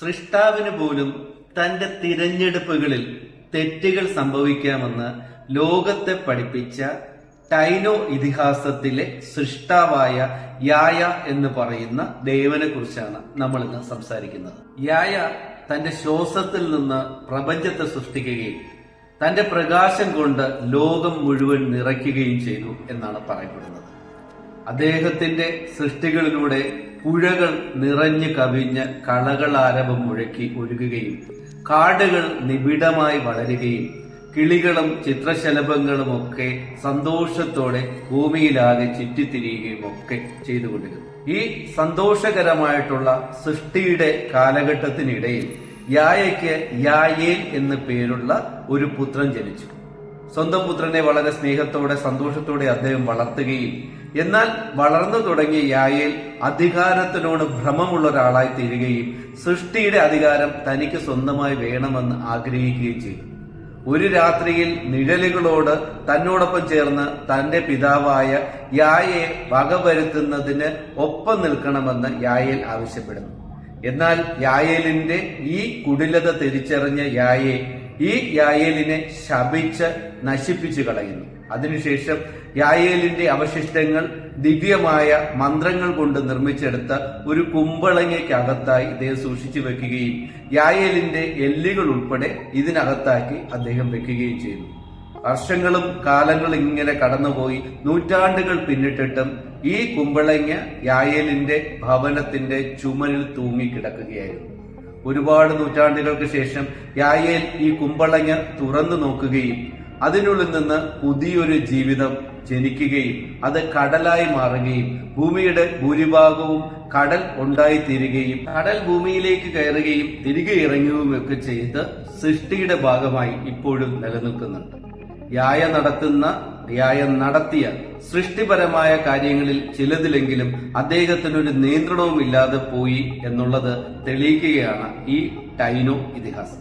സൃഷ്ടാവിന് പോലും തന്റെ തിരഞ്ഞെടുപ്പുകളിൽ തെറ്റുകൾ സംഭവിക്കാമെന്ന് ലോകത്തെ പഠിപ്പിച്ച ടൈനോ ഇതിഹാസത്തിലെ സൃഷ്ടാവായ യായ എന്ന് പറയുന്ന ദേവനെ കുറിച്ചാണ് നമ്മൾ ഇന്ന് സംസാരിക്കുന്നത്. യായ തന്റെ ശ്വാസത്തിൽ നിന്ന് പ്രപഞ്ചത്തെ സൃഷ്ടിക്കുകയും തന്റെ പ്രകാശം കൊണ്ട് ലോകം മുഴുവൻ നിറയ്ക്കുകയും ചെയ്തു എന്നാണ് പറയപ്പെടുന്നത്. അദ്ദേഹത്തിന്റെ സൃഷ്ടികളിലൂടെ പുഴകൾ നിറഞ്ഞു കവിഞ്ഞ് കളകളാരവം മുഴക്കി ഒഴുകുകയും കാടുകൾ നിബിഡമായി വളരുകയും കിളികളും ചിത്രശലഭങ്ങളും ഒക്കെ സന്തോഷത്തോടെ ഭൂമിയിലാകെ ചുറ്റിത്തിരിയുകയും ഒക്കെ ചെയ്തുകൊണ്ടിരുന്നു. ഈ സന്തോഷകരമായിട്ടുള്ള സൃഷ്ടിയുടെ കാലഘട്ടത്തിനിടയിൽ യായയ്ക്ക് യായേൽ എന്ന് പേരുള്ള ഒരു പുത്രൻ ജനിച്ചു. സ്വന്തം പുത്രനെ വളരെ സ്നേഹത്തോടെ സന്തോഷത്തോടെ അദ്ദേഹം വളർത്തുകയും എന്നാൽ വളർന്നു തുടങ്ങിയ യായേൽ അധികാരത്തിനോട് ഭ്രമമുള്ള ഒരാളായി തീരുകയും സൃഷ്ടിയുടെ അധികാരം തനിക്ക് സ്വന്തമായി വേണമെന്ന് ആഗ്രഹിക്കുകയും ചെയ്തു. ഒരു രാത്രിയിൽ നിഴലുകളോട് തന്നോടൊപ്പം ചേർന്ന് തന്റെ പിതാവായ യായെ വകവരുത്തുന്നതിന് ഒപ്പം നിൽക്കണമെന്ന് യായേൽ ആവശ്യപ്പെടുന്നു. എന്നാൽ യായേലിന്റെ ഈ കുടിലത തിരിച്ചറിഞ്ഞ യായെ ഈ യായേലിനെ ശപിച്ച് നശിപ്പിച്ചു കളയുന്നു. അതിനുശേഷം യായേലിന്റെ അവശിഷ്ടങ്ങൾ ദിവ്യമായ മന്ത്രങ്ങൾ കൊണ്ട് നിർമ്മിച്ചെടുത്ത ഒരു കുമ്പളങ്ങയ്ക്കകത്തായി ഇദ്ദേഹം സൂക്ഷിച്ചു വെക്കുകയും യായേലിന്റെ എല്ലുകൾ ഉൾപ്പെടെ ഇതിനകത്താക്കി അദ്ദേഹം വെക്കുകയും ചെയ്തു. വർഷങ്ങളും കാലങ്ങളും ഇങ്ങനെ കടന്നുപോയി നൂറ്റാണ്ടുകൾ പിന്നിട്ടിട്ടും ഈ കുമ്പളങ്ങ യായേലിന്റെ ഭവനത്തിന്റെ ചുമലിൽ തൂങ്ങിക്കിടക്കുകയായിരുന്നു. ഒരുപാട് നൂറ്റാണ്ടുകൾക്ക് ശേഷം യായേൽ ഈ കുമ്പളങ്ങ തുറന്നു നോക്കുകയും അതിനുള്ളിൽ നിന്ന് പുതിയൊരു ജീവിതം ജനിക്കുകയും അത് കടലായി മാറുകയും ഭൂമിയുടെ ഭൂരിഭാഗവും കടൽ ഉണ്ടായിത്തീരുകയും കടൽ ഭൂമിയിലേക്ക് കയറുകയും തിരികെ ഇറങ്ങുകയും ഒക്കെ ചെയ്ത് സൃഷ്ടിയുടെ ഭാഗമായി ഇപ്പോഴും നിലനിൽക്കുന്നുണ്ട്. യായ നടത്തുന്ന യായ നടത്തിയ സൃഷ്ടിപരമായ കാര്യങ്ങളിൽ ചിലതിലെങ്കിലും അദ്ദേഹത്തിനൊരു നിയന്ത്രണവും ഇല്ലാതെ പോയി എന്നുള്ളത് തെളിയിക്കുകയാണ് ഈ ടൈനോ ഇതിഹാസം.